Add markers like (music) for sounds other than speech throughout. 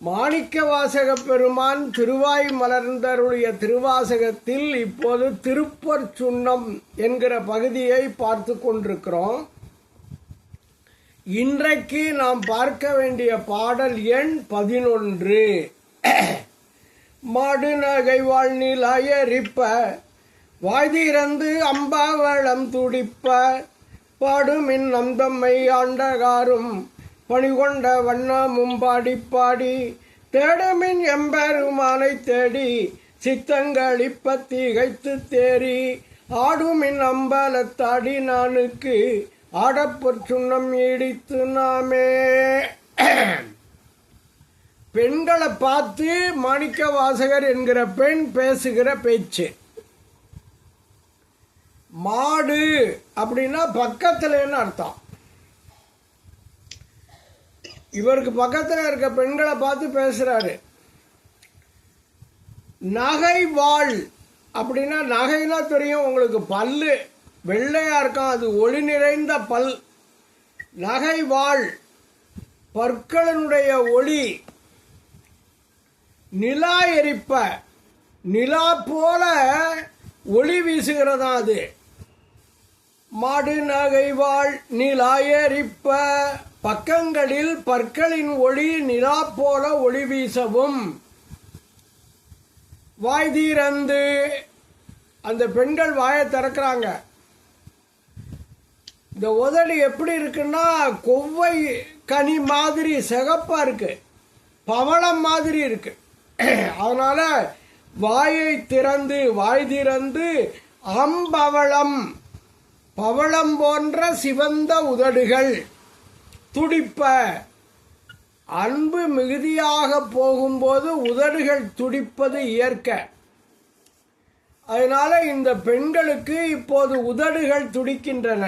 மாணிக்க வாசக பெருமான் திருவாய் மலர்ந்தருடைய திருவாசகத்தில் இப்போது திருப்பர் சுண்ணம் என்கிற பகுதியை பார்த்து கொண்டிருக்கிறோம். இன்றைக்கு நாம் பார்க்க வேண்டிய பாடல் எண் பதினொன்று. மாடுநகை வாழ்நில் அயரிப்ப வாய்திறந்து அம்பாவளம் துடிப்ப பாடுமின் நந்தம்மை ஆண்டகாரும் பணிகொண்ட வண்ணமும் பாடி பாடி தேடமின் எம்பெருமானை தேடி சித்தங்களிப்ப திகைத்து தேறி ஆடுமின் அம்பலத்தாடி நானுக்கு ஆடப்பொற் சுண்ணம் ஈடித்து நாமே. பெண்களை பார்த்து மாணிக்க வாசகர் என்கிற பெண் பேசுகிற பேச்சு. மாடு அப்படின்னா பக்கத்துலன்னு அர்த்தம்? இவருக்கு பக்கத்தில் இருக்க பெண்களை பார்த்து பேசுறாரு. நகை வாழ் அப்படின்னா நகைனா தெரியும் உங்களுக்கு பல்லு. வெள்ளையா இருக்கும் அது ஒளி நிறைந்த பல். நகை வாழ் பற்களினுடைய ஒளி. நிலா எரிப்ப நிலா போல ஒளி வீசுகிறதா அது? மாடு நகை வாழ் நிலா எரிப்ப. பக்கங்களில் பற்களின் ஒளி நிலா போல ஒளி வீசவும். வாய் தீரந்து அந்த பெண்கள் வாயை திறக்கிறாங்க. இந்த உதடு எப்படி இருக்குன்னா கொவ்வை கனி மாதிரி சிகப்பா இருக்கு. பவளம் மாதிரி இருக்கு. அதனால வாயை திறந்து வாய் திறந்து அம்பவளம் பவளம் போன்ற சிவந்த உதடுகள். துடிப்ப. அன்பு மிகுதியாக போகும்போது உதடுகள் துடிப்பது இயற்க. அதனால இந்த பெண்களுக்கு இப்போது உதடுகள் துடிக்கின்றன.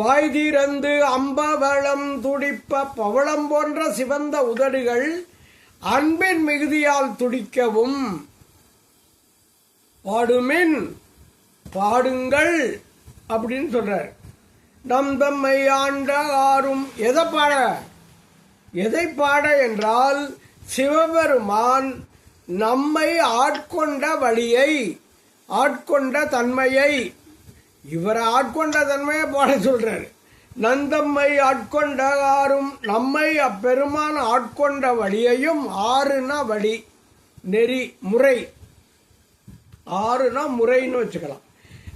வாய் தீரந்து அம்பவளம் துடிப்ப பவளம் போன்ற சிவந்த உதடுகள் அன்பின் மிகுதியால் துடிக்கவும். பாடுமின் பாடுங்கள் அப்படின்னு சொல்றார். நம் தம்மை ஆண்ட ஆறும் எதை பாட? எதை பாட என்றால் சிவபெருமான் நம்மை ஆட்கொண்ட வழியை ஆட்கொண்ட தன்மையை இவரை ஆட்கொண்ட தன்மையை பாட சொல்றாரு. நந்தம்மை ஆட்கொண்ட ஆறும் நம்மை அப்பெருமான் ஆட்கொண்ட வழியையும் ஆறுனா வழி நெறி முறை. ஆறுனா முறைன்னு வச்சுக்கலாம்.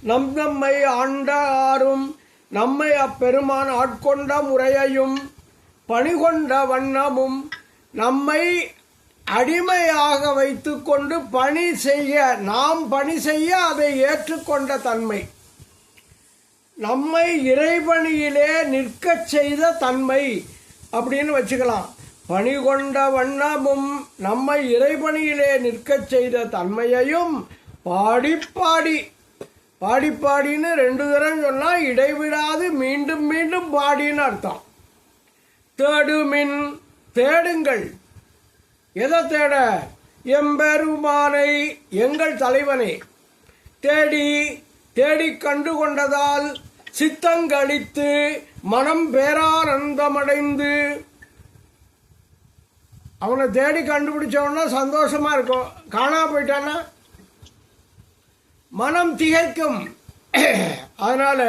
நம் நம்மை ஆண்ட ஆறும் நம்மை அப்பெருமான் ஆட்கொண்ட முறையையும் பணிகொண்ட வண்ணமும் நம்மை அடிமையாக வைத்துக்கொண்டு பணி செய்ய நாம் பணி செய்ய அதை ஏற்றுக்கொண்ட தன்மை. நம்மை இறைபணியிலே நிற்கச் செய்த தன்மை அப்படின்னு வச்சுக்கலாம். பணி கொண்ட வண்ணமும் நம்மை இறைபணியிலே நிற்கச் செய்த தன்மையையும் பாடி பாடி பாடி பாடின்னு ரெண்டு தரம் சொன்னால் இடைவிடாது மீண்டும் மீண்டும் பாடின்னு அர்த்தம். தேடுமின் தேடுங்கள். எதை தேட? எம்பெருமானை எங்கள் தலைவனை. தேடி தேடி கண்டு கொண்டதால் சித்தங்களித்து மனம் பேரானந்தமடைந்து. அவனை தேடி கண்டுபிடிச்சவனா சந்தோஷமா இருக்கும். காணா போயிட்டான்னா மனம் திகைக்கும். அதனால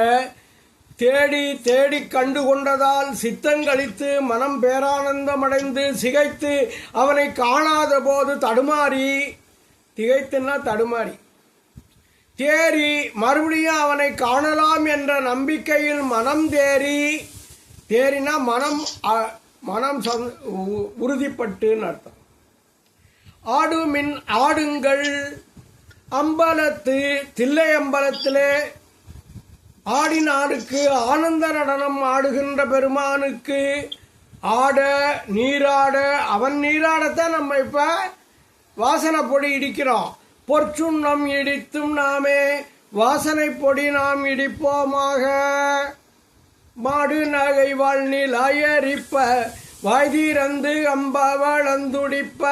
தேடி தேடி கண்டு கொண்டதால் சித்தங்களித்து மனம் பேரானந்தமடைந்து சிகைத்து அவனை காணாத போது தடுமாறி திகைத்துன்னா தடுமாறி. தேறி மறுபடியும் அவனை காணலாம் என்ற நம்பிக்கையில் மனம் தேறி தேறினா மனம் மனம் சந்- உ- உறுதிப்பட்டுன்னு அர்த்தம். ஆடுமின் ஆடுங்கள் அம்பலத்து தில்லை அம்பலத்திலே ஆடினாருக்கு ஆனந்த நடனம் ஆடுகின்ற பெருமானுக்கு ஆட நீராட அவன் நீராடத்தான் நம்ம இப்ப வாசனை பொடி இடிக்கிறோம். பொற்சுண்ணம் இடித்தும் நாமே வாசனை பொடி நாம் இடிப்போமாக. மாடு நகை வாழ்நில் அயரிப்ப வாய்தீரந்து அம்பவளந்துடிப்ப.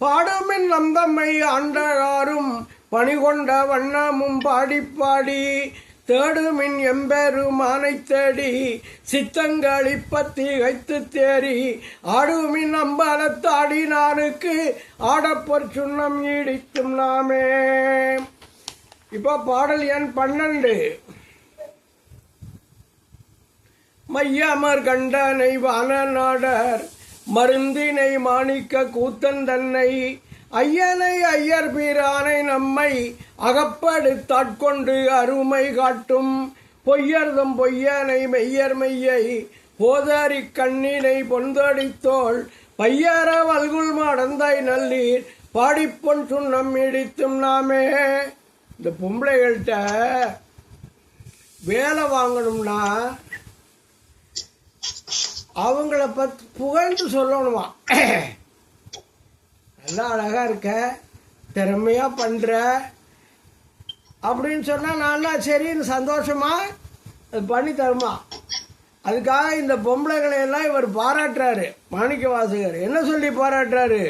பாடுமின் நந்தம்மை ஆண்டகாரும் பணிகொண்ட வண்ணமும் பாடி பாடி தேடுமின் எம்பெருமானை தேடி சித்தங்களிப்பத்தி கைத்து தேறி ஆடுமின் அம்பலத்தாடி நானுக்கு ஆடப்பொற் சுண்ணம் ஈடித்தும் நாமே. இப்போ பாடல் எண் பன்னெண்டு. மையமர் கண்டனை வானநாடர் மருந்தினை மாணிக்க கூத்தன் தன்னை ஐயனை ஐயர் பீரானை நம்மை அகப்படுத்தாட்கொண்டு அருமை காட்டும். பொய்யர்தம் பொய்யனை மெய்யர் மெய்யை போதாரி கண்ணினை பொந்தடித்தோள். பையார வல்குள் மடந்தாய் நல்லீர் பாடிப்பொன் சுண்ணம் இடித்தும் நாமே. இந்த பொம்பளைகள்கிட்ட வேலை வாங்கணும்னா அவங்கள பத்தி புகழ்ந்து சொல்லணுமா? நல்லா அழகாக இருக்க திறமையாக பண்ணுற அப்படின்னு சொன்னால் நான்னா சரின்னு சந்தோஷமாக அது பண்ணி தருமா? அதுக்காக இந்த பொம்பளைகளை எல்லாம் இவர் பாராட்டுறாரு மாணிக்க வாசகர். என்ன சொல்லி பாராட்டுறாரு?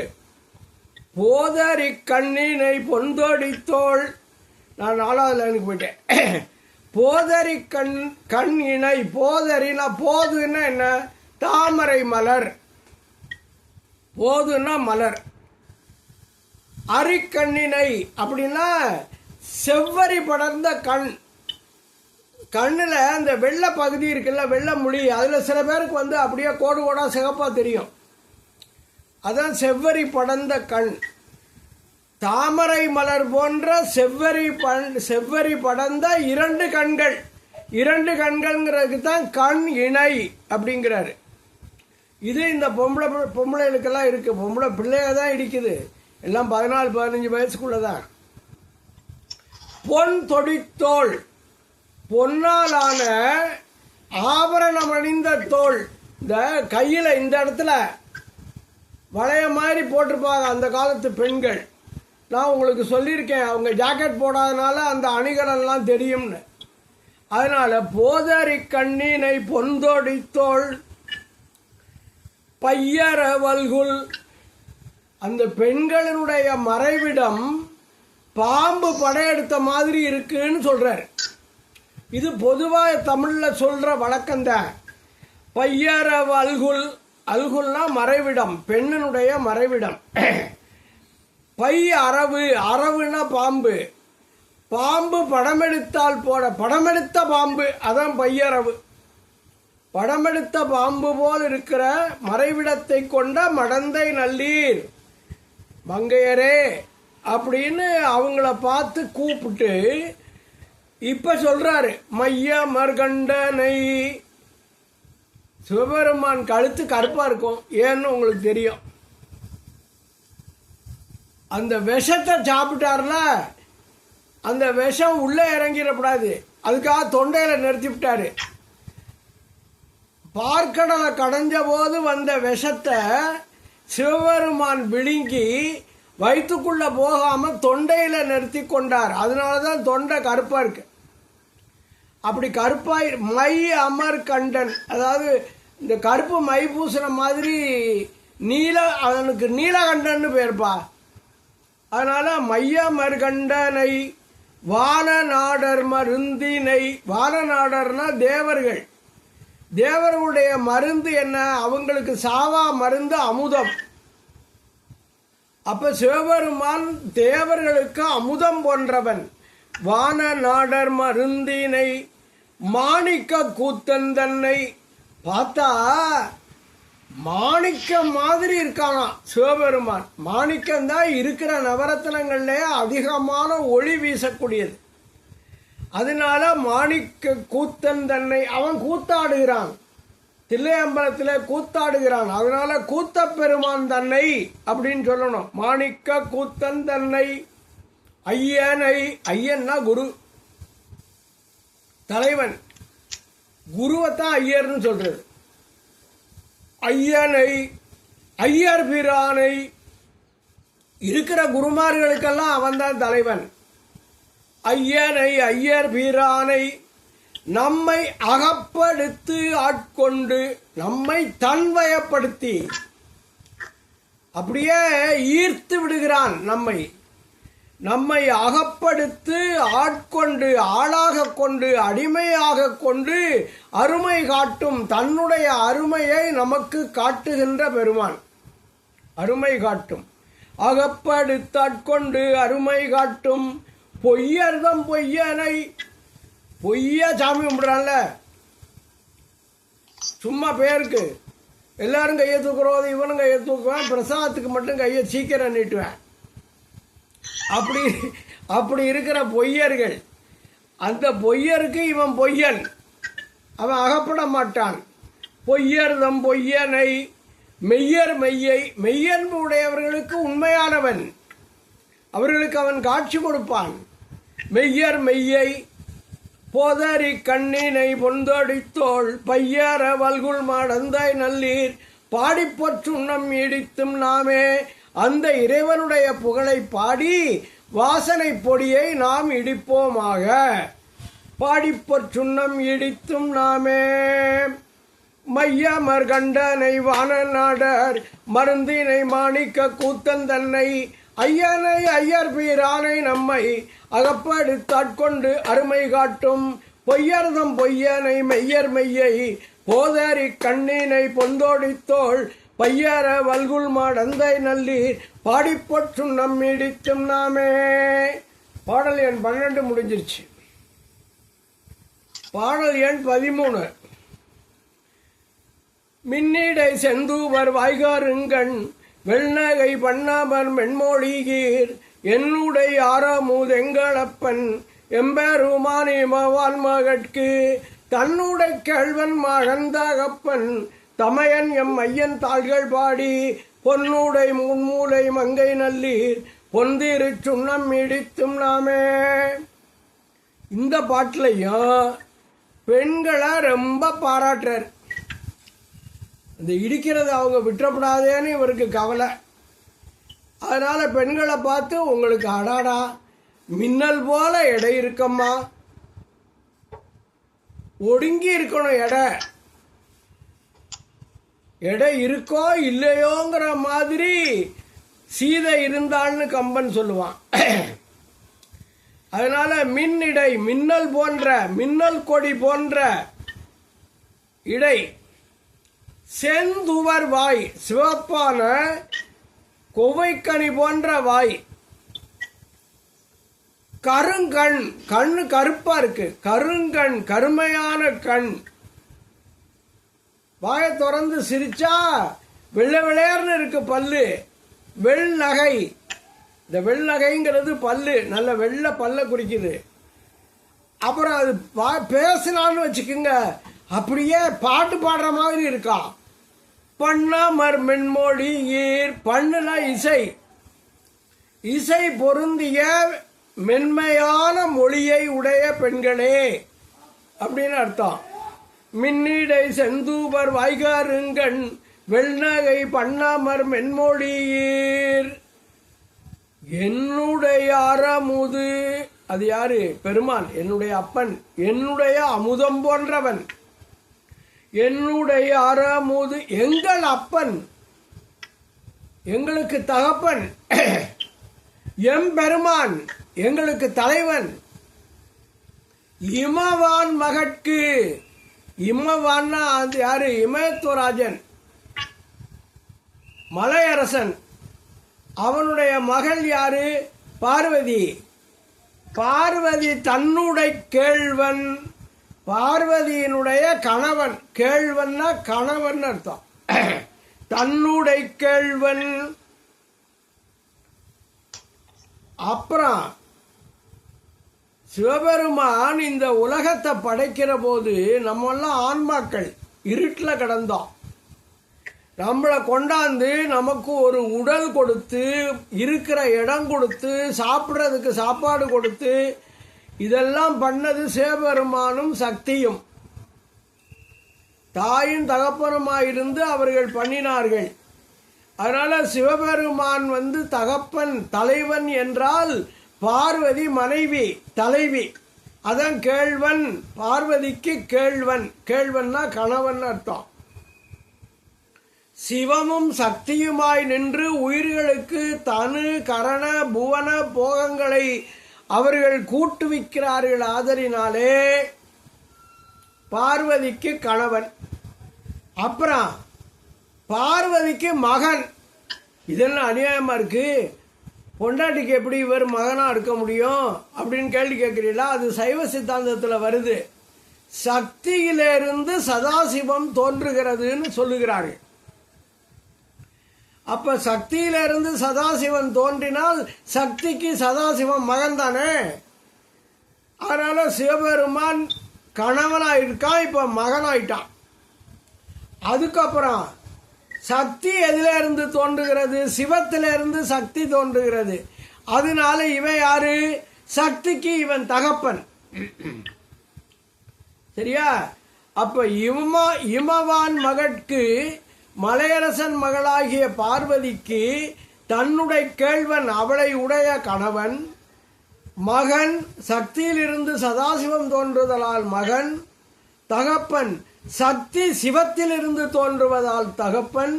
போதரி கண்ணினை பொந்தோடித்தோள் நான் நாலாவது லைனுக்கு போயிட்டேன். (clears throat) போதரி கண் கண் இணை போதறினா போதுன்னா என்ன? தாமரை மலர். போதுன்னா மலர். அரிக்கண்ணினை அப்படின்னா செவ்வரி படர்ந்த கண். கண்ணில் அந்த வெள்ளை பகுதி இருக்குல்ல வெள்ளை முடி அதில் சில பேருக்கு வந்து அப்படியே கோடு கோடாக சிகப்பாக தெரியும். அதான் செவ்வரி படர்ந்த கண். தாமரை மலர் போன்ற செவ்வரி பண் செவ்வரி படர்ந்த இரண்டு கண்கள். இரண்டு கண்கள்ங்கிறதுக்கு தான் கண் இணை அப்படிங்கிறாரு. இது இந்த பொம்பளை பொம்பளைகளுக்கெல்லாம் இருக்குது பொம்பளை பிள்ளைய தான் இடிக்குது. எல்லாம் பதினாலு பதினஞ்சு வயசுக்குள்ளதான். பொன் தொடித்தோல் பொன்னாலான ஆபரணம் அணிந்த தோல் இந்த கையில் இந்த இடத்துல வளைய மாதிரி போட்டிருப்பாங்க அந்த காலத்து பெண்கள். நான் உங்களுக்கு சொல்லியிருக்கேன் அவங்க ஜாக்கெட் போடாதனால அந்த அணிகலெல்லாம் தெரியும்னு. அதனால போதரி கண்ணினை பொந்தொடித்தோள் பையர வல்குல் அந்த பெண்களினுடைய மறைவிடம் பாம்பு படையெடுத்த மாதிரி இருக்குன்னு சொல்றாரு. இது பொதுவாக தமிழில் சொல்ற வழக்கம்தான் பையரவ அல்குல் அல்குல்னா மறைவிடம் பெண்ணினுடைய மறைவிடம். பை அரவு அரவுனா பாம்பு. பாம்பு படமெடுத்தால் போட படமெடுத்த பாம்பு அதான் பையரவு. படமெடுத்த பாம்பு போல் இருக்கிற மறைவிடத்தை கொண்ட மடந்தை நல்லீர். மங்கையரே அப்படின்னு அவங்கள பார்த்து கூப்பிட்டு இப்ப சொல்றாரு மைய மர்கண்டனை. சிவபெருமான் கழுத்து கருப்பா இருக்கும் ஏன்னு உங்களுக்கு தெரியும். அந்த விஷத்தை சாப்பிட்டார்ல அந்த விஷம் உள்ளே இறங்கிடக்கூடாது. அதுக்காக தொண்டையில நிறுத்தி விட்டாரு பார்க்கடலை கடைஞ்ச போது வந்த விஷத்தை சிவபெருமான் விழுங்கி வயிற்றுக்குள்ள போகாம தொண்டையில நிறுத்தி கொண்டார். அதனாலதான் தொண்டை கருப்பா இருக்கு. அப்படி கருப்பாய் மை அமர் கண்டன் அதாவது இந்த கருப்பு மை பூசுற மாதிரி நீல அவனுக்கு நீலகண்டன்னு பேர்ப்பா. அதனால மைய மருகண்டனை வான நாடர் மருந்தினை வானநாடர்னா தேவர்கள். தேவர்களுடைய மருந்து என்ன? அவங்களுக்கு சாவா மருந்து அமுதம். அப்ப சிவபெருமான் தேவர்களுக்கு அமுதம் போன்றவன். வான நாடர் மருந்தினை மாணிக்க கூத்தன் தன்னை பார்த்தா மாணிக்கம் மாதிரி இருக்கானா சிவபெருமான். மாணிக்கம் தான் இருக்கிற நவரத்னங்கள்ல அதிகமான ஒளி வீசக்கூடியது. அதனால மாணிக்க கூத்தன் தன்னை அவன் கூத்தாடுகிறான். தில்லையம்பலத்தில் கூத்தாடுகிறான். அதனால கூத்த பெருமான் தன்னை அப்படின்னு சொல்லணும். மாணிக்க கூத்தன் தன்னை ஐயனை ஐயன்னா குரு. தலைவன். குருவைத்தான் ஐயர்னு சொல்றது. ஐயனை ஐயர் பிரானை இருக்கிற குருமார்களுக்கெல்லாம் அவன்தான் தலைவன். ஐயனை ஐயர் பிரானை நம்மை அகப்படுத்து ஆட்கொண்டு நம்மை தன்வயப்படுத்தி அப்படியே ஈர்த்து விடுகிறான் நம்மை. நம்மை அகப்படுத்து ஆட்கொண்டு ஆளாக கொண்டு அடிமையாக கொண்டு அருமை காட்டும் தன்னுடைய அருமையை நமக்கு காட்டுகின்ற பெருமான். அருமை காட்டும். அகப்படுத்தாட்கொண்டு அருமை காட்டும். பொய்யர்தம் பொய்யனை பொய்யா சாமி கும்பிடுறான்ல. சும்மா பேருக்கு. எல்லாரும் கையை தூக்குறோம் இவனும் கையை தூக்குவேன் பிரசாதத்துக்கு மட்டும் கையை சீக்கிரம் நீட்டுவேன். அப்படி அப்படி இருக்கிற பொய்யர்கள் அந்த பொய்யருக்கு இவன் பொய்யன். அவன் அகப்பட மாட்டான். பொய்யர்தம் பொய்யனை மெய்யர் மெய்யை மெய்யன்பு உடையவர்களுக்கு உண்மையானவன். அவர்களுக்கு அவன் காட்சி கொடுப்பான். மெய்யர் மெய்யை போதறி கண்ணினை பொந்தொடித்தோள் பையற வல்குள் மாடந்தாய் நல்லீர். பாடிப்பற்றுண்ணம் இடித்தும் நாமே. அந்த இறைவனுடைய புகழை பாடி வாசனை பொடியை நாம் இடிப்போமாக. பாடிப்பற்றுண்ணம் இடித்தும் நாமே. மையமர் கண்டனை வானநாடர் மருந்தினை மாணிக்க கூத்தன் தன்னை ஐயனை ஐயர் பீரானை நம்மை அகப்படுத்தாட்கொண்டு அருமை காட்டும் பொய்யர்தம் பொய்யனை மெய்யர் மெய்யை போதரி கண்ணினை பொந்தோடித்தோள் பையர வல்குல் மாடந்தை நல்லீர் பாடிப்பற்றும் நம்மிடித்தும் நாமே. பாடல் எண் பன்னெண்டு முடிஞ்சிருச்சு. பாடல் எண் பதிமூணு. மின்னிடை செந்தூவர் வாய்காருங்கண் வெண்ணகை பண்ணாமன் மென்மொழிகீர் என்னுடைய ஆறாமூதெங்களப்பன் எம்பெருமானி மவான் மகட்கு தன்னுடைய கேழ்வன் மகந்தகப்பன் தமையன் எம் ஐயன் தாள்கள் பாடி பொன்னுடை முன்மூலை மங்கை நல்லீர் பொந்திரு சுண்ணம் இடித்தும் நாமே. இந்த பாட்டிலையும் பெண்களை ரொம்ப பாராட்டுறார். இந்த இடிக்கிறது அவங்க விட்டுறப்படாதேன்னு இவருக்கு கவலை. அதனால் பெண்களை பார்த்து உங்களுக்கு அடாடா மின்னல் போல எடை இருக்கம்மா. ஒடுங்கி இருக்கணும் எடை. எடை இருக்கோ இல்லையோங்கிற மாதிரி சீதை இருந்தாள்னு கம்பன் சொல்லுவான். அதனால மின் இடை மின்னல் போன்ற மின்னல் கொடி போன்ற இடை செந்துவர் வாய் சிவப்பான கொவைக்கனி போன்ற வாய். கருங்கண் கண்ணு கருப்பா இருக்கு. கருங்கண் கருமையான கண். வாயை திறந்து சிரிச்சா வெள்ளை வெள்ளையர்னு இருக்கு பல்லு. வெள் நகை. இந்த வெள் நகைங்கிறது பல்லு. நல்ல வெள்ளை பல்ல குடிக்குது. அப்புறம் அது பேசினான்னு வச்சுக்கோங்க. அப்படியே பாட்டு பாடுற மாதிரி இருக்கான் பண்ணாமர் மென்மொழி ஈர் பண்ணுனா இசை. இசை பொருந்திய மென்மையான மொழியை உடைய பெண்களே அப்படின்னு அர்த்தம். மின்னிடை செந்தூபர் வாய்காருங்கண் வெள்நகை பண்ணாமர் மென்மொழியீர் என்னுடைய அறமுது அது யாரு? பெருமான் என்னுடைய அப்பன் என்னுடைய அமுதம் போன்றவன். என்னுடைய அறமுது எங்கள் அப்பன் எங்களுக்கு தகப்பன் எம்பெருமான் எங்களுக்கு தலைவன். இமவான் மகட்கு இமவான்னா அது யாரு? இமயத்துவராஜன் மலையரசன். அவனுடைய மகள் யாரு? பார்வதி. பார்வதி தன்னுடைய கேழ்வன் பார்வதியினுடைய கணவன் கேழ்வன்னா கணவன் அர்த்தம். தன்னுடைய கேழ்வன் அப்புறம் சிவபெருமான் இந்த உலகத்தை படைக்கிற போது நம்மெல்லாம் ஆன்மாக்கள் இருட்டில் கிடந்தோம். நம்மளை கொண்டாந்து நமக்கு ஒரு உடல் கொடுத்து இருக்கிற இடம் கொடுத்து சாப்பிட்றதுக்கு சாப்பாடு கொடுத்து இதெல்லாம் பண்ணது சிவபெருமானும் சக்தியும். தாயும் தகப்பனுமாயிருந்து அவர்கள் பண்ணினார்கள். அதனால சிவபெருமான் வந்து தகப்பன் தலைவன் என்றால் பார்வதி மனைவி தலைவி. அதான் கேழ்வன் பார்வதிக்கு கேழ்வன் கேழ்வன்னா கணவன் அர்த்தம். சிவமும் சக்தியுமாய் நின்று உயிர்களுக்கு தனு கரண புவன போகங்களை அவர்கள் கூட்டுவிக்கிறார்கள் ஆதரினாலே பார்வதிக்கு கணவன். அப்புறம் பார்வதிக்கு மகன். இதெல்லாம் அநியாயமா இருக்கு. பொண்டாட்டிக்கு எப்படி இவர் மகனா இருக்க முடியும் அப்படின்னு கேள்வி கேட்குறீங்களா அது சைவ சித்தாந்தத்தில் வருது. சக்தியிலிருந்து சதாசிவம் தோன்றுகிறதுன்னு சொல்லுகிறார்கள். அப்ப சக்தியிலிருந்து சதாசிவன் தோன்றினால் சக்திக்கு சதாசிவன் மகன் தானே அதனால சிவபெருமான் கணவனாக இருக்கான் இப்ப மகனாயிட்டான். அதுக்கப்புறம் சக்தி எதுல இருந்து தோன்றுகிறது? சிவத்திலிருந்து சக்தி தோன்றுகிறது. அதனால இவன் யாரு? சக்திக்கு இவன் தகப்பன். சரியா? அப்ப இம இமவான் மகட்கு மலையரசன் மகளாகிய பார்வதிக்கு தன்னுடைய கேள்வன் அவளை உடைய கணவன் மகன் சக்தியிலிருந்து சதாசிவம் தோன்றுதலால் மகன் தகப்பன் சக்தி சிவத்திலிருந்து தோன்றுவதால் தகப்பன்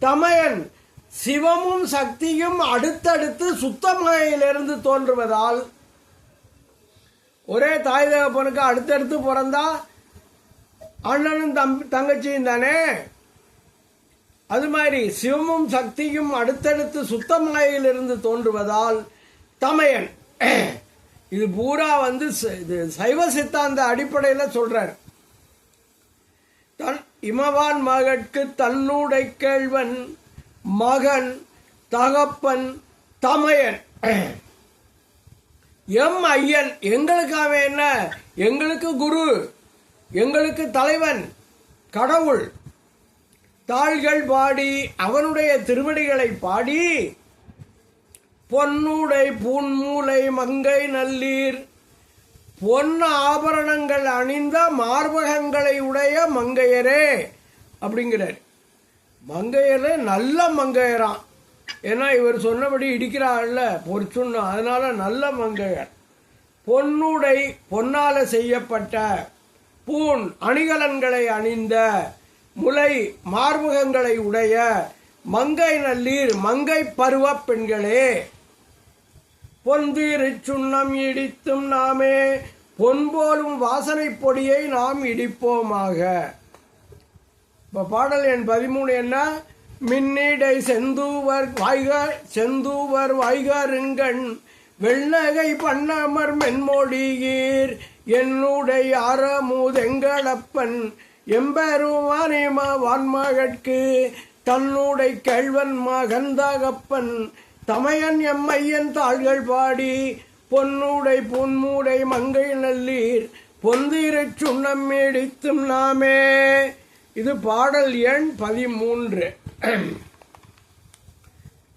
தமையன் சிவமும் சக்தியும் அடுத்தடுத்து சுத்தமகையிலிருந்து தோன்றுவதால் ஒரே தாய் தகப்பனுக்கு அடுத்தடுத்து பிறந்தா அண்ணனும் தம் தங்கச்சியும் தானே? அது மாதிரி சிவமும் சக்தியும் அடுத்தடுத்து சுத்தமலையிலிருந்து தோன்றுவதால் தமையன் (clears throat) இது பூரா வந்து ச- இது சைவ சித்தாந்த அடிப்படையில் சொல்றார். தன் இமவான் மகற்கு தன்னுடை கேள்வன் மகன் தகப்பன் தமையன். (clears throat) எம் ஐயன் எங்களுக்கு அவன் என்ன? எங்களுக்கு குரு எங்களுக்கு தலைவன் கடவுள். தாள்கள் பாடி அவனுடைய திருவடிகளை பாடி பொன்னுடை பூன்மூலை மங்கை நல்லீர் பொன் ஆபரணங்கள் அணிந்த மார்பகங்களை உடைய மங்கையரே அப்படிங்கிறார். மங்கையரே நல்ல மங்கையரான் ஏன்னா இவர் சொன்னபடி இடிக்கிறாள்ல பொறிச்சுன்னு அதனால நல்ல மங்கையர். பொன்னுடை பொன்னால செய்யப்பட்ட பூன் அணிகலன்களை அணிந்த முலை மார்முகங்களை உடைய மங்கை நல்லீர் மங்கை பருவ பெண்களே. பொந்திரு சுண்ணம் இடித்தும் நாமே பொன் போலும் வாசனை பொடியை நாம் இடிப்போமாக. பாடல் எண் பதிமூணு என்ன? மின்னிடை செந்தூவர் வாய்கார் செந்தூவர் வாய்காருங்கண் வெள்ளகை பண்ணமர் மென்மொழியீர் என்னுடைய அறமுதெங்களப்பன் எம்பெருமானிம வான்மகட்கு தன்னுடை கேழ்வன் மகந்தகப்பன் தமையன் எம்மையன் தாள்கள் பாடி பொன்னுடை பொன்மூடை மங்கை நல்லீர். பொந்திரச் சுண்ணம் மேடித்தும் நாமே. இது பாடல் எண் பதிமூன்று.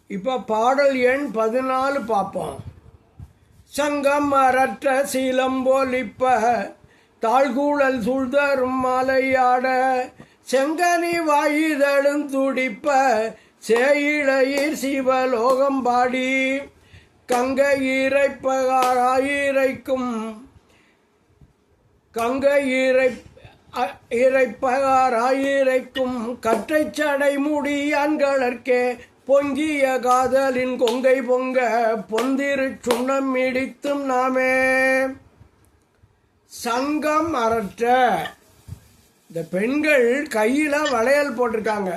இப்ப பாடல் எண் பதினாலு பார்ப்போம் சங்கம் அறற்ற சீலம் போலிப்ப தாழ்கூழல் சூழ்தரும் மலையாட செங்கனி வாயுதழும் துடிப்ப சேயிழையீர் சிவலோகம் பாடி. கங்கை இறைப்பகாராயிரைக்கும் கங்கை இறை இறைப்பகாராயிரைக்கும் கற்றை சடை முடி பொங்கிய காதலின் கொங்கை பொங்க பொந்திரு சுண்ணம் இடித்தும் நாமே. சங்கம் அறற்ற இந்த பெண்கள் கையில் வளையல் போட்டிருக்காங்க.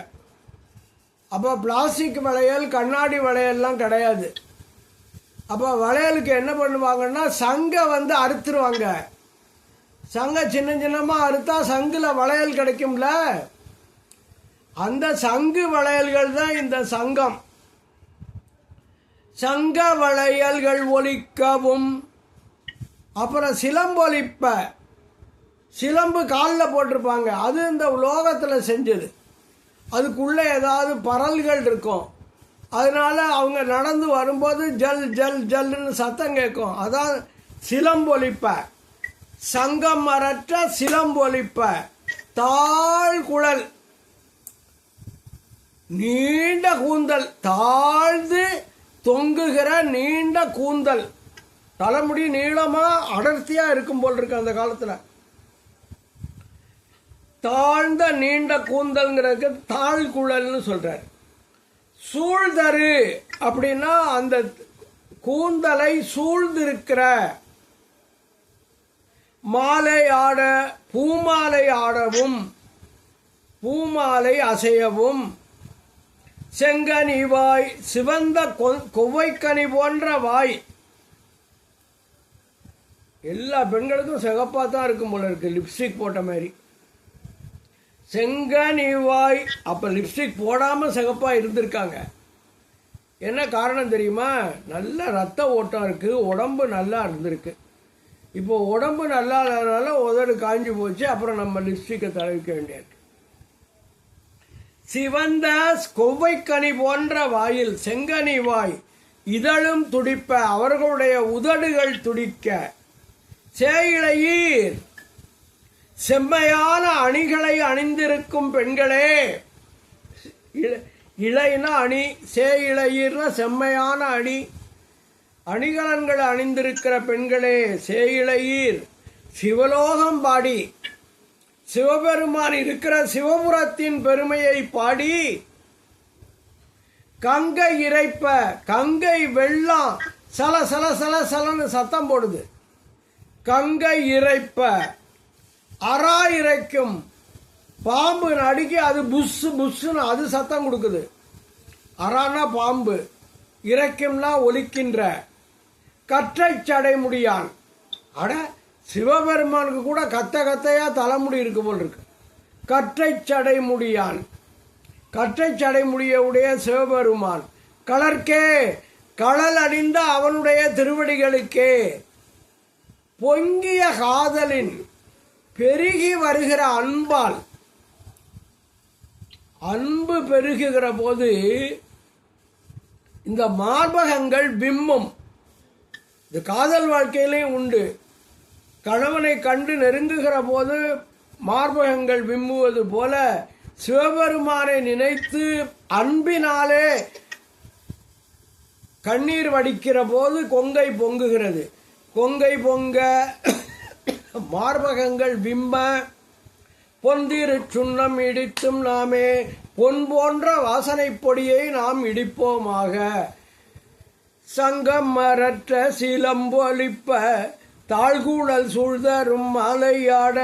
அப்போ பிளாஸ்டிக் வளையல் கண்ணாடி வளையல்லாம் கிடையாது. அப்போ வளையலுக்கு என்ன பண்ணுவாங்கன்னா சங்கை வந்து அறுத்துருவாங்க. சங்க சின்ன சின்னமாக அறுத்தா சங்கில் வளையல் கிடைக்கும்ல? அந்த சங்கு வளையல்கள் தான் இந்த சங்கம். சங்க வளையல்கள் ஒலிக்கவும் அப்புறம் சிலம்பொழிப்ப சிலம்பு காலில் போட்டிருப்பாங்க. அது இந்த உலோகத்தில் செஞ்சது. அதுக்குள்ளே ஏதாவது பரல்கள் இருக்கும். அதனால அவங்க நடந்து வரும்போது ஜல் ஜல் ஜல்னு சத்தம் கேட்கும். அதான் சிலம்பொழிப்ப சங்கம் மரற்ற சிலம்பொழிப்ப தாழ் குழல். நீண்ட கூந்தல். தாழ்ந்து தொங்குகிற நீண்ட கூந்தல். தலைமுடி நீளமாக அடர்த்தியாக இருக்கும் போல் இருக்கு அந்த காலத்தில். தாழ்ந்த நீண்ட கூந்தல்ங்கிறதுக்கு தாழ்குழல்னு சொல்கிறார் சூழ்தரு அப்படின்னா அந்த கூந்தலை சூழ்ந்திருக்கிற மாலை ஆட பூமாலை ஆடவும் பூமாலை அசையவும் செங்கனி வாய் சிவந்த கொ- கொவ்வைக்கனி போன்ற வாய் எல்லா பெண்களுக்கும் சிகப்பாக தான் இருக்கும் போல இருக்கு லிப்ஸ்டிக் போட்ட மாதிரி. செங்கனிவாய் அப்போ லிப்ஸ்டிக் போடாமல் சிகப்பாக இருந்திருக்காங்க. என்ன காரணம் தெரியுமா? நல்ல ரத்த ஓட்டம் இருக்குது உடம்பு நல்லா இருந்திருக்கு. இப்போ உடம்பு நல்லா இல்லாதனால உதடு காஞ்சி போச்சு அப்புறம் நம்ம லிப்ஸ்டிக்கை தடவிக்க வேண்டியிருக்கு சிவந்த கொவ்வைக்கனி போன்ற வாயில் செங்கனி வாய் இதழும் துடிப்ப அவர்களுடைய உதடுகள் துடிக்க. சேயிழையீர் செம்மையான அணிகளை அணிந்திருக்கும் பெண்களே. இள- இளைனா அணி சே செம்மையான அணி அணிகலன்கள் அணிந்திருக்கிற பெண்களே சே இளையீர் சிவலோகம் பாடி சிவபெருமான் இருக்கிற சிவபுரத்தின் பெருமையை பாடி கங்கை இறைப்ப கங்கை வெள்ளம் சல சல சல சலன்னு சத்தம் போடுது. கங்கை இறைப்ப. அரா இறைக்கும் பாம்பு நடுக்கி அது புஷ்ஷு புஷ்ஷுன்னு அது சத்தம் கொடுக்குது. அறானா பாம்பு இறைக்கும்னா ஒலிக்கின்ற. கற்றை சடை முடியான் அட சிவபெருமானுக்கு கூட கத்த கத்தையா தலைமுடி இருக்கு போல் இருக்கு கற்றை சடை முடியான் கற்றை சடை முடியவுடைய சிவபெருமான் கலர்க்கே கடல் அணிந்த அவனுடைய திருவடிகளுக்கே பொங்கிய காதலின் பெருகி வருகிற அன்பால் அன்பு பெருகுகிற போது இந்த மார்பகங்கள் பிம்பம் இது காதல் வாழ்க்கையிலையும் உண்டு. கணவனை கண்டு நெருங்குகிற போது மார்பகங்கள் விம்முவது போல சிவபெருமானை நினைத்து அன்பினாலே கண்ணீர் வடிக்கிற போது கொங்கை பொங்குகிறது. கொங்கை பொங்க மார்பகங்கள் பிம்ப பொந்திரு சுண்ணம் இடித்தும் நாமே பொன் போன்ற வாசனைப் பொடியை நாம் இடிப்போமாக. சங்கம் மரற்ற சிலம்பொலிப்ப அளிப்ப தாழ்கூடல் சூழ்தரும் மாலையாட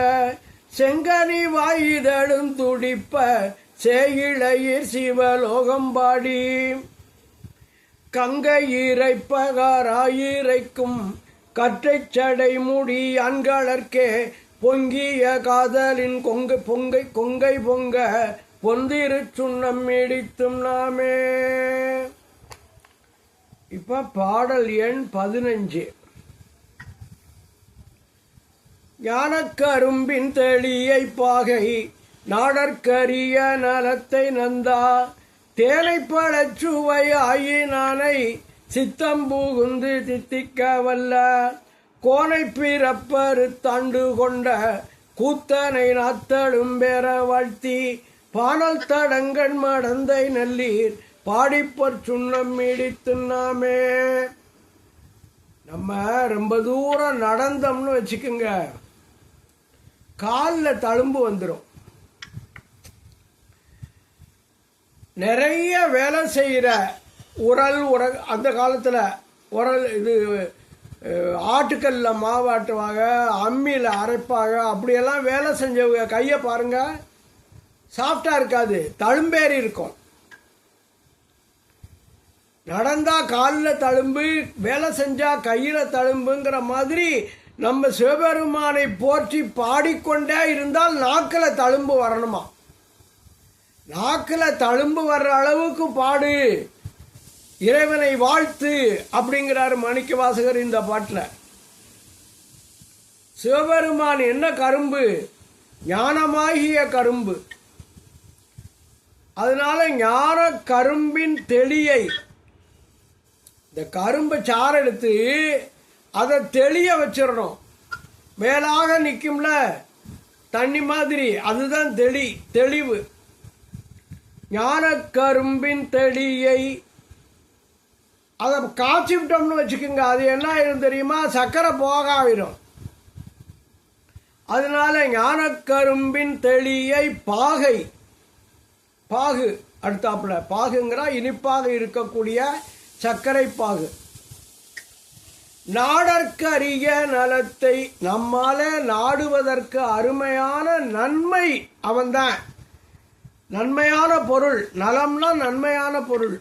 செங்கனி வாயுதழும் துடிப்ப சேயிழையீர் சிவலோகம் பாடி. கங்கை இறைப்பகாராயிரைக்கும் கற்றைச் சடை மூடி அன்களற்கே பொங்கிய காதலின் கொங்கு பொங்கை கொங்கை பொங்க பொந்திரு சுண்ணம் இடித்தும் நாமே. இப்ப பாடல் எண் பதினஞ்சு. ஞானக்கரும்பின் தெளியை பாகை நாடற்கரிய நலத்தை நந்தா தேனை பழச்சுவை ஆயினானை சித்தம் புகுந்து தித்திக்க வல்ல கோனை பிறப்பரு தாண்டு கொண்ட கூத்தனை நாத்தடும் பெற வாழ்த்தி பானல் தடங்கண் மடந்தை நல்லீர் பாடிப்பற் சுண்ணம் இடித்து நம்ம ரொம்ப தூரம் நடந்தோம்னு வச்சுக்கோங்க. காலில் தழும்பு வந்துடும் நிறைய வேலை செய்கிற உரல் உர அந்த காலத்தில் உரல் இது ஆட்டுக்கல்ல மாவாட்டுவாங்க அம்மியில் அரைப்பாங்க அப்படியெல்லாம் வேலை செஞ்சவங்க கையை பாருங்க. சாஃப்டாக இருக்காது தழும்பேறி இருக்கும். நடந்தால் காலில் தழும்பு வேலை செஞ்சால் கையில் தழும்புங்கிற மாதிரி நம்ம சிவபெருமானை போற்றி பாடிக்கொண்டே இருந்தால் நாக்கில் தழும்பு வரணுமா? நாக்கில் தழும்பு வர்ற அளவுக்கு பாடு. இறைவனை வாழ்த்து அப்படிங்கிறாரு மாணிக்க வாசகர் இந்த பாட்டில். சிவபெருமான் என்ன கரும்பு? ஞானமாகிய கரும்பு. அதனால ஞான கரும்பின் தெளியை இந்த கரும்பை சாறு எடுத்து அதை தெளிய வச்சிடணும். மேலாக நிற்கும்ல தண்ணி மாதிரி அதுதான் தெளி தெளிவு. ஞான கரும்பின் தெளியை அதை காய்ச்சி விட்டோம்னு வச்சுக்கோங்க. அது என்ன ஆயிரும் தெரியுமா? சர்க்கரை போகாயிரும் அதனால ஞானக்கரும்பின் தெளியை பாகை. பாகு அடுத்தாப்புல. பாகுங்கிறா இனிப்பாக இருக்கக்கூடிய சர்க்கரை பாகு. நாடற்கரிய நலத்தை நம்மால நாடுவதற்கு அருமையான நன்மை அவன்தான். நன்மையான பொருள். நலம்னா நன்மையான பொருள்.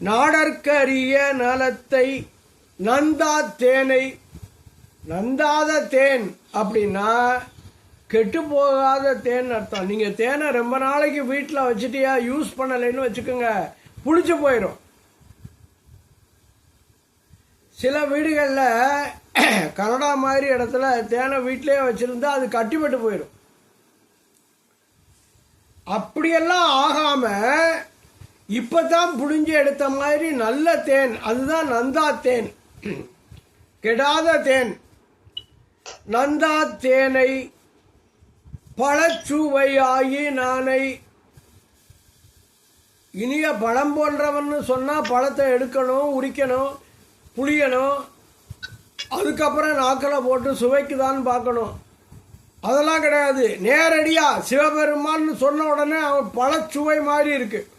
நாடற்கரிய நலத்தை நந்தா தேனை நந்தாத தேன் அப்படின்னா கெட்டு போகாத தேன் அர்த்தம். நீங்கள் தேனை ரொம்ப நாளைக்கு வீட்டில் வச்சுட்டியா யூஸ் பண்ணலைன்னு வச்சுக்கோங்க புளிச்சு போயிடும் சில வீடுகளில் (clears throat) கனடா மாதிரி இடத்துல தேனை வீட்டிலே வச்சுருந்தா அது கட்டிப்பட்டு போயிடும் அப்படியெல்லாம் ஆகாமல் இப்போ இப்பதான் புழிஞ்சு எடுத்த மாதிரி நல்ல தேன் அதுதான் நந்தா தேன். கெடாத தேன். நந்தா தேனை பழச்சுவை நானை. இனிய பழம் போன்றவன் சொன்னா பழத்தை எடுக்கணும் உரிக்கணும் புளியணும் அதுக்கப்புறம் நாக்கில் போட்டு சுவைக்குதான்னு பார்க்கணும். அதெல்லாம் கிடையாது. நேரடியாக சிவபெருமான்னு சொன்ன உடனே அவன் பழச்சுவை மாதிரி இருக்குது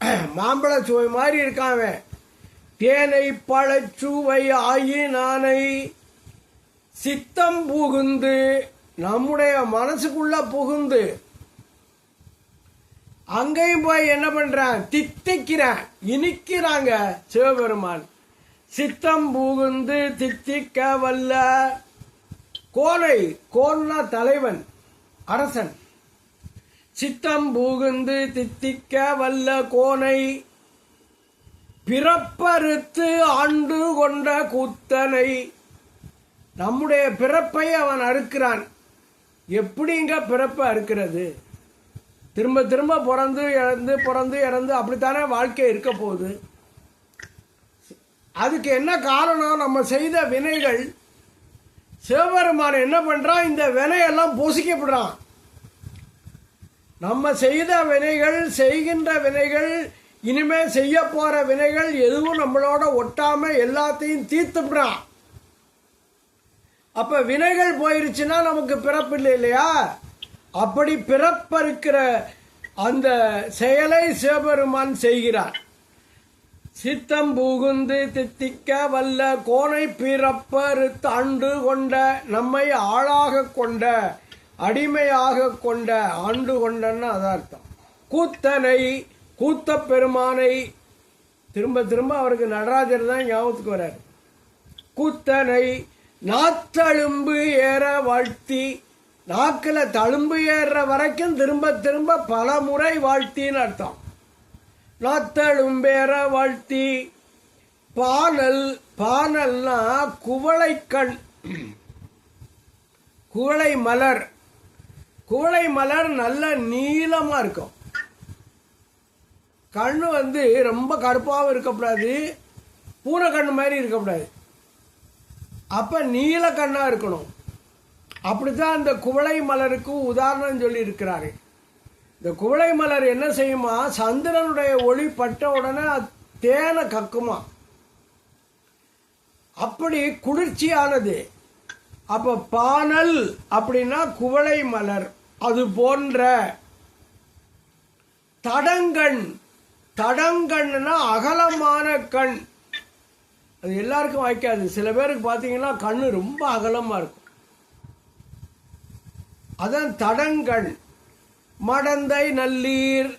(clears throat) மாம்பழ சுவை மாதிரி இருக்கான் தேனை பழச்சுவை ஆயினானை நானை சித்தம் புகுந்து நம்முடைய மனசுக்குள்ள புகுந்து அங்கேயும் போய் என்ன பண்றான்? தித்திக்கிறான். இனிக்கிறாங்க சிவபெருமான். சித்தம் புகுந்து தித்திக்க வல்ல கோலை கோன்னா தலைவன் அரசன். சித்தம் புகுந்து தித்திக்க வல்ல கோனை பிறப்பறுத்து ஆண்டு கொண்ட கூத்தனை. நம்முடைய பிறப்பை அவன் அறுக்கிறான். எப்படிங்க பிறப்பை அறுக்கிறது? திரும்ப திரும்ப பிறந்து இறந்து பிறந்து இறந்து அப்படித்தானே வாழ்க்கை இருக்க போகுது? அதுக்கு என்ன காரணம்? நம்ம செய்த வினைகள். சிவபெருமான் என்ன பண்றான்? இந்த வினையெல்லாம் பொசிக்கப்படுறான். நம்ம செய்த வினைகள் செய்கின்ற வினைகள் இனிமே செய்ய போற வினைகள் எதுவும் நம்மளோட ஒட்டாம எல்லாத்தையும் தீர்த்துப்படுறான் அப்ப வினைகள் போயிருச்சுன்னா நமக்கு பிறப்பு இல்லை இல்லையா? அப்படி பிறப்பறுக்கிற அந்த செயலை சிவபெருமான் செய்கிறார். சித்தம் புகுந்து தித்திக்க வல்ல கோனை பிறப்பரு தாண்டு கொண்ட நம்மை ஆளாக கொண்ட அடிமையாக கொண்ட ஆண்டு கொண்டன்னு அதான் அர்த்தம். கூத்தனை கூத்த பெருமானை திரும்ப திரும்ப அவருக்கு நடராஜர் தான் ஞாபகத்துக்கு வர்றார். கூத்தனை நாத்தழும்பு ஏற வாழ்த்தி நாக்கில் தழும்பு ஏறுற வரைக்கும் திரும்ப திரும்ப பல முறை வாழ்த்தின்னு அர்த்தம். நாத்தழும்பேற வாழ்த்தி பானல் பானல்னா குவளை கண் குவளை மலர் குவளை மலர் நல்ல நீளமா இருக்கும். கண்ணு வந்து ரொம்ப கருப்பாகவும் இருக்கக்கூடாது. பூனை கண்ணு மாதிரி இருக்கக்கூடாது. அப்ப நீல கண்ணா இருக்கணும். அப்படித்தான் அந்த குவளை மலருக்கு உதாரணம் சொல்லி இருக்கிறாரு. இந்த குவளை மலர் என்ன செய்யுமா? சந்திரனுடைய ஒளி பட்ட உடனே தேனை கக்குமா. அப்படி குளிர்ச்சியானது. அப்ப பானல் அப்படின்னா குவளை மலர். அது போன்ற தடங்கண் தடங்கண்னா அகலமான கண். அது எல்லாருக்கும் வாய்க்காது. சில பேருக்கு பார்த்தீங்கன்னா கண்ணு ரொம்ப அகலமாக இருக்கும். அதான் தடங்கண். மடந்தை நல்லீர்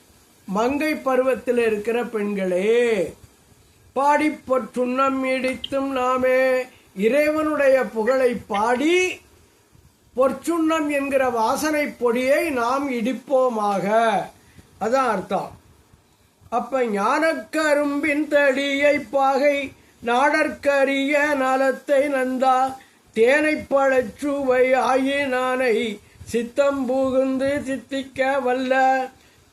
மங்கை பருவத்தில் இருக்கிற பெண்களே பாடிப்பற்றுண்ணம் இடித்தும் நாமே இறைவனுடைய புகழை பாடி பொற்சுண்ணம் என்கிற வாசனை பொடியை நாம் இடிப்போமாக. அதான் அர்த்தம். அப்ப ஞானக்கரும்பின் தடியை பாகை நாடற்கரிய நலத்தை நந்தா தேனை பழச்சுவை ஆயினானை சித்தம் புகுந்து சித்திக்க வல்ல.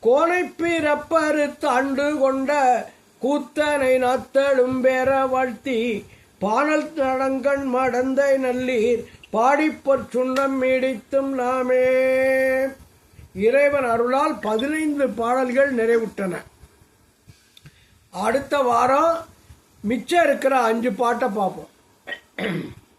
கோனை பிறப்பரு தாண்டு கொண்ட கூத்தனை நாத்தலும் பேர வாழ்த்தி பானல் நடங்கண் மடந்தை நல்லீர் பாடிப்பொற் சுண்ணம் மீடித்தும் நாமே. இறைவன் அருளால் பதினைந்து பாடல்கள் நிறைவுற்றன. அடுத்த வாரம் மிச்சம் இருக்கிற அஞ்சு பாட்டை பார்ப்போம்